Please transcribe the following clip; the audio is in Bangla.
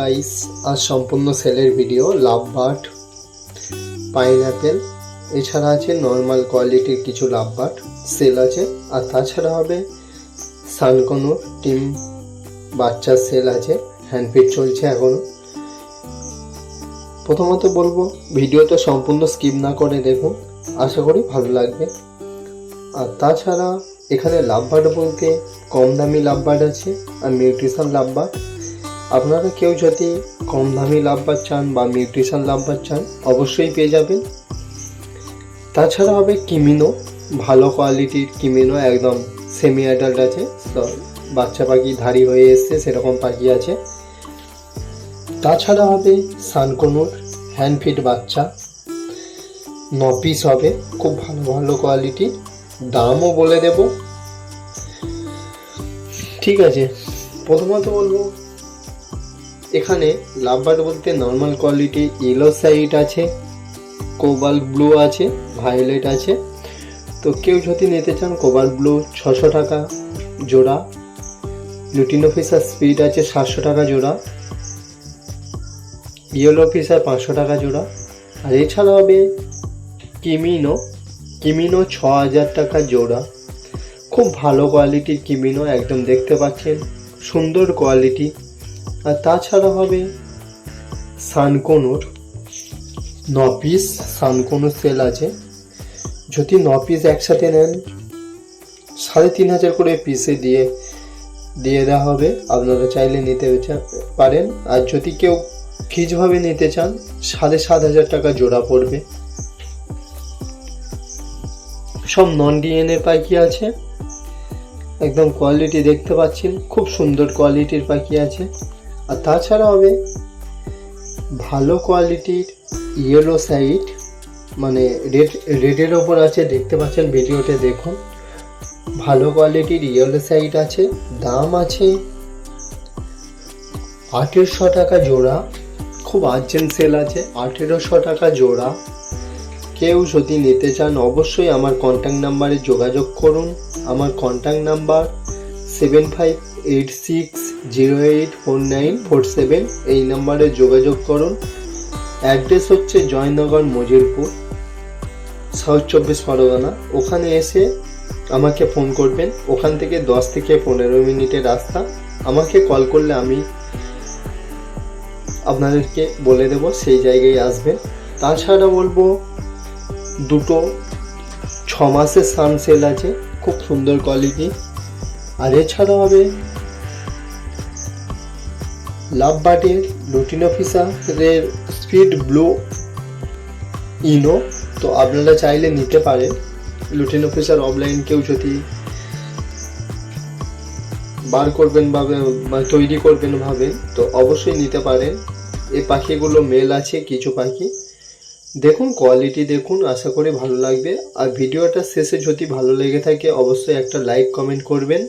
গাইস আজ সম্পূর্ণ সেলের ভিডিও লাভ বার্ড পাইনঅ্যাপেল এছাড়া আছে নর্মাল কোয়ালিটির কিছু লাভ বার্ড, সেল আছে, আর তাছাড়া হবে সানকোনোর টিম বাচ্চার সেল আছে হ্যান্ডপিট চলছে এখনও প্রথমত বলব, ভিডিওটা সম্পূর্ণ স্কিপ না করে দেখুন, আশা করি ভালো লাগবে। আর তাছাড়া এখানে লাভবার্ড বলতে কম দামি লাভবার্ড আছে, আর নিউট্রিশন লাভবার্ড আপনারা কেউ যদি কম দামি লাভবার্ড চান বা নিউট্রিশন লাভবার্ড চান, অবশ্যই পেয়ে যাবেন। তাছাড়া হবে কিমিনো, ভালো কোয়ালিটির কিমিনো, একদম সেমি অ্যাডাল্ট আছে বাচ্চা পাখি ধারি হয়ে এসছে, সেরকম পাখি আছে। তাছাড়া হবে সানকোনোর হ্যান্ডফিট বাচ্চা। ন পিস হবে, খুব ভালো ভালো কোয়ালিটি দামও বলে দেব। ঠিক আছে, প্রথমত বলব এখানে লাভবার্ড বলতে নর্মাল কোয়ালিটি ইয়েলো সাইড আছে কোবাল ব্লু আছে ভায়োলেট আছে। তো কেউ যদি নিতে চান কোবাল ব্লু ছশো টাকা জোড়া লুটিনো ফিসার স্পিড আছে সাতশো টাকা জোড়া ইয়েলো ফিসার পাঁচশো টাকা জোড়া। আর এছাড়া হবে কিমিনো কিমিনো ছ হাজার টাকা জোড়া। খুব ভালো কোয়ালিটির কিমিনো একদম দেখতে পাচ্ছেন, সুন্দর কোয়ালিটি আর তাছাড়া হবে সানকোনোর। ন পিস সানকোনোর সেল আছে। যদি ন পিস একসাথে নেন, সাড়ে তিন হাজার করে পিসে দিয়ে দিয়ে দেওয়া হবে। আপনারা চাইলে নিতে পারেন। আর যদি কেউ ফিজভাবে নিতে চান, সাড়ে সাত হাজার টাকা জোড়া পড়বে। সব নন ডিএনএ পাখি আছে। একদম কোয়ালিটি দেখতে পাচ্ছেন। খুব সুন্দর কোয়ালিটির পাখি আছে। আর তাছাড়া হবে ভালো কোয়ালিটির ইয়েলো সাইড মানে রেড রেডের ওপর আছে, দেখতে পাচ্ছেন ভিডিওতে দেখুন। ভালো কোয়ালিটির ইয়েলো সাইড আছে, দাম আছে আঠেরোশো টাকা জোড়া, খুব আর্জেন্ট সেল আছে, আঠেরোশো টাকা জোড়া। কেউ যদি নিতে চান, অবশ্যই আমার কন্ট্যাক্ট নাম্বারে যোগাযোগ করুন। আমার contact number seven five eight six zero eight four nine four seven এই নাম্বারে যোগাযোগ করুন। অ্যাড্রেস হচ্ছে জয়নগর মজিরপুর সাউথ চব্বিশ পরগনা। ওখানে এসে আমাকে ফোন করবেন। ওখান থেকে দশ থেকে পনেরো মিনিটের রাস্তা। আমাকে কল করলে আমি আপনাদেরকে বলে দেব সেই জায়গায় আসবেন। তাছাড়া বলব, দুটো ছ মাসের সান সেল আছে। খুব সুন্দর কোয়ালিটি। আর এছাড়া হবে লাভ বাটের লুটিন অফিসারের স্পিড ব্লু ইনো তো আপনারা চাইলে নিতে পারেন। লুটিন অফিসার অফলাইন কেউ যদি বার করবেন বা তৈরি করবেন ভাবেন, তো অবশ্যই নিতে পারেন। এই পাখিগুলো মেল আছে, কিছু পাখি। দেখুন কোয়ালিটি দেখুন, আশা করি ভালো লাগবে। আর ভিডিওটা শেষে যদি ভালো লেগে থাকে, অবশ্যই একটা লাইক কমেন্ট করবেন।